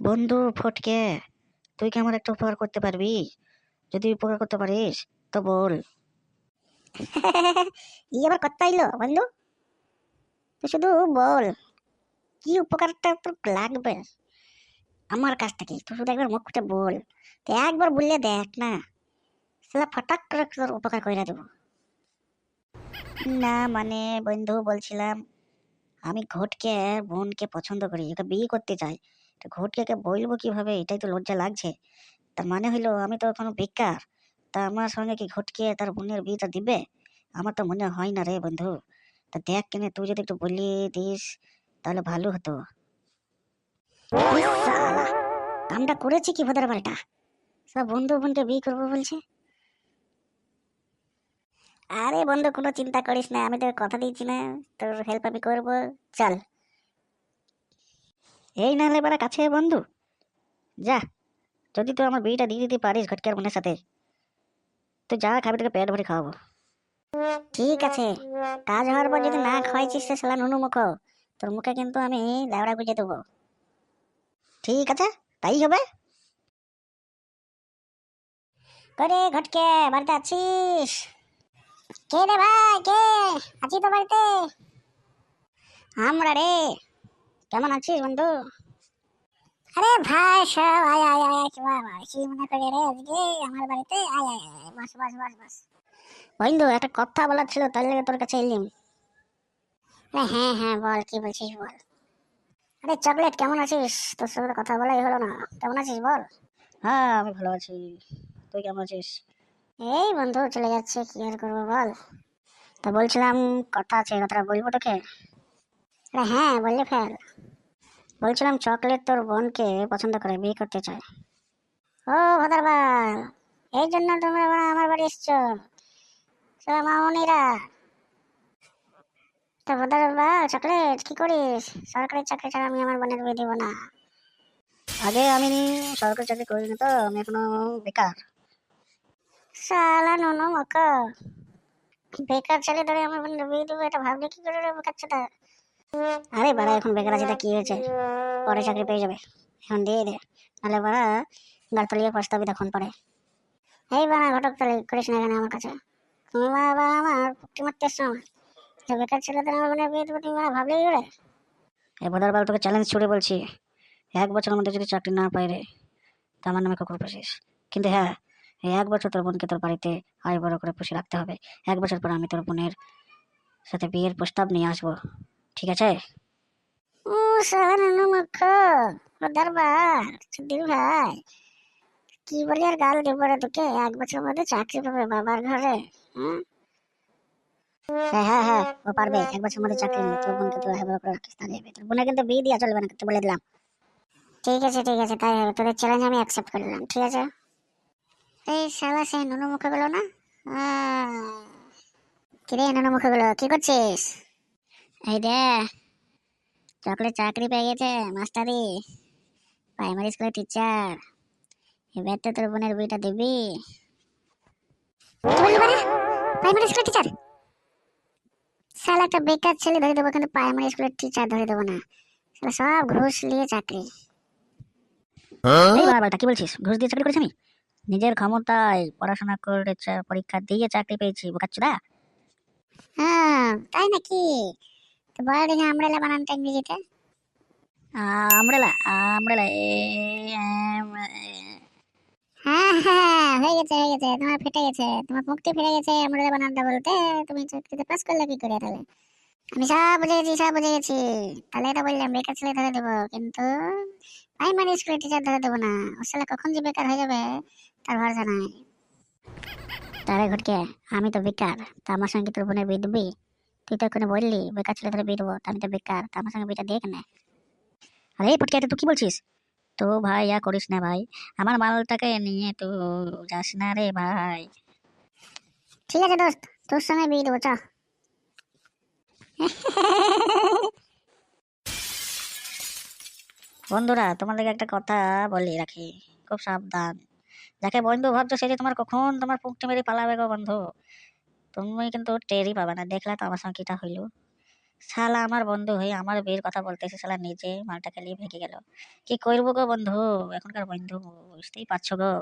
বন্ধু ফটকে, তুই কি আমার একটা উপকার করতে পারবি? যদি উপকার করতে পারিস, তো বল। ই আবার করতে আইলো বন্ধু? তুই শুধু বল, কি উপকারটা তোর লাগবে? আমার কাছ থেকে তুই শুধু একবার মুখ ফুটে বল। তুই একবার বললে দেখ না সেটা ফটাক করে তোর উপকার করে দেবো। না মানে বন্ধু বলছিলাম, আমি ঘটকে বোনকে পছন্দ করি, ওকে বিয়ে করতে চাই। তো ঘটকে বলব কীভাবে? এটাই তো লজ্জা লাগছে। তার মানে হইল আমি তো এখনও বেকার তা আমার সঙ্গে কি ঘটকে তার বোনের বিয়েটা দিবে? আমার তো মনে হয় না রে বন্ধু। তা দেখ কেন তুই যদি একটু বলিয়ে দিস, তাহলে ভালো হতো। কামটা করেছি কি ভোদার বালটা সব বন্ধু বোনকে বিয়ে করব বলছে? আরে বন্ধু কোনো চিন্তা করিস না, আমি তোকে কথা দিয়েছি না। তোর হেল্প আমি করব। চল। এই নাহলে এবার কাছে বন্ধু। যা যদি তুই আমার বিয়েটা দিয়ে দিতে পারিস ঘটকার বোনের সাথে তুই যা খাবি তোকে পেট ভরে খাওয়াবো। ঠিক আছে কাজ হওয়ার পর যদি না খাওয়াইছিস সে শালা নুনু মুখ তোর মুখে কিন্তু আমি লেবড়া গুজে দেবো। ঠিক আছে তাই হবে। করে ঘটকে বাড়িতে আছিস? কে রে ভাই কে? আছি তো বাড়িতে। আমরা রে। কেমন আছিস বন্ধু? আরে ভাই সব আয় আয় আয় আয় বাহ, বাহ, কি মনে করে রে আজকে আমার বাড়িতে? আয় আয় আয় বাস বাস বাস বাস। বন্ধু একটা কথা বলার ছিল তার লেগে তোর কাছে এলিম। আরে হ্যাঁ হ্যাঁ বল কি বলছিস বল। আরে চকলেট কেমন আছিস? তোর সঙ্গে কথা বলাই হলো না। কেমন আছিস বল? হ্যাঁ আমি ভালো আছি। তুই কেমন আছিস? এই বন্ধু চলে যাচ্ছে কি আর করব বল? তা বলছিলাম কথা আছে কথাটা বলব তোকে? হ্যাঁ বললে ফেল। বলছিলাম চকলেট তোর বোনকে পছন্দ করে, বিয়ে করতে চায়। ও ভাদারবাল এই জন্য তুমি আবার আমার বাড়ি এসছো। সালা মামনিরা তা ভাদারবাল চকলেট কি করিস? সরকারি চাকরি ছাড়া আমি আমার বোনের বিয়ে দেবো না। আগে আমি সরকারি চাকরি করি না তো, আমি এখনও বেকার। শালা নুনু মক বেকার ছেলে ধরে আমার বোনের বিয়ে দেবো, এটা ভাবলে কি করে বেকার ছেলে আরে বাড়া, এখন বেকার আছে কি হয়েছে? পরে চাকরি পেয়ে যাবে। এখন দিয়ে দে। নাহলে বাড়া গাড়তলিয়ে পস্তাবি তখন পরে। এই বাড়া, ঘটক তাহলে করিস না এখানে আমার কাছে? তুমি বাবা আমার পুটি মারতে এসছো আমার। বেকার ছেলেদের আমার মনে বিয়ে তুমি বাড়া ভাবলেই করে এই বোধার বাল তোকে চ্যালেঞ্জ ছুড়ে বলছি। এক বছরের মধ্যে যদি চাকরি না পাই রে, তা আমার নামে কুকুর পুষিস। কিন্তু হ্যাঁ এই এক বছর তোর বোনকে তোর বাড়িতে আয় বড় করে পুষে রাখতে হবে। এক বছর পর আমি তোর বোনের সাথে বিয়ের প্রস্তাব নিয়ে আসব। ঠিক আছে? ও মুখ দরবার ভাই। কি বলি আর গাল দেবো রে তোকে? এক মধ্যে চাকরি পাবে বাবার ঘরে হ্যাঁ হ্যাঁ হ্যাঁ ও পারবে। এক মধ্যে চাকরি তোর বোনকে তোর বোনের কিন্তু বিয়ে দিয়া চলবে না বলে দিলাম। ঠিক আছে ঠিক আছে তাই হবে। তোদের চ্যালেঞ্জ আমি অ্যাকসেপ্ট করলাম ঠিক আছে? এই শালা সেই নুনু মুখগুলো না? আহ, কিরে নুনু মুখগুলো কি করছিস? এই দে চকলেট চাকরি পেয়ে গেছে মাস্টারি। প্রাইমারি স্কুলের টিচার এবার তো তোর বোনের বইটা দিবি। প্রাইমারি স্কুলের টিচার সালা একটা বেকার ছেলে ধরে দেবো কিন্তু প্রাইমারি স্কুলের টিচার ধরে দেবো না। শালা সব ঘুষ নিয়ে চাকরি। বাবাটা কি বলছিস? ঘুষ দিয়ে চাকরি করেছি আমি? নিজের ক্ষমতায় পড়াশোনা করে পরীক্ষা দিয়ে চাকরি পেয়েছি বোকাচ্ছুদা হ্যাঁ তাই নাকি? দেখে বানানটা ইংরেজিতে হ্যাঁ হ্যাঁ হয়ে গেছে হয়ে গেছে তোমার ফেটে গেছে তোমার মুক্তি ফিরে গেছে আমরেলা বানানটা বলতে তুমি পাস করলে কি করে তাহলে? আমি সব বুঝে গেছি সব বুঝে গেছি তাহলে এটা বললাম বেকার ছেলে ধরে দেবো কিন্তু প্রাইমারি স্কুলের টিচার ধরে দেবো না ওর ছেলে কখন যে বেকার হয়ে যাবে তার ভরসা নাই। তারে ঘটকে আমি তো বেকার তা আমার সঙ্গে তোর বোনের বিয়ে দিবি? তুই তো এখানে বললি, বেকার ছেলে ধরে তা আমি তো বেকার, তা আমার সঙ্গে বিয়েটা দিয়ে কেন আরে পটকে তুই কি বলছিস? তো ভাই ইয়া করিস না ভাই, আমার মালটাকে নিয়ে তো যাস না রে ভাই। ঠিক আছে দোস্ত, তোর সঙ্গে বিয়ে দেবো, চ। বন্ধুরা তোমাদেরকে একটা কথা বলি রাখি, খুব সাবধান। যাকে বন্ধু ভাবছ, সে তোমার কখন তোমার পুকটি মেরে পালাবে গো বন্ধু? তুমি কিন্তু টেরই পাবা না। দেখলা তো আমার সঙ্গে কিটা হইল? শালা আমার বন্ধু হয়ে আমার বিয়ের কথা বলতেছে, শালা নিজে মালটা নিয়ে ভেঙে গেল। কি করব গো বন্ধু? এখনকার বন্ধু, বুঝতেই পারছ গো।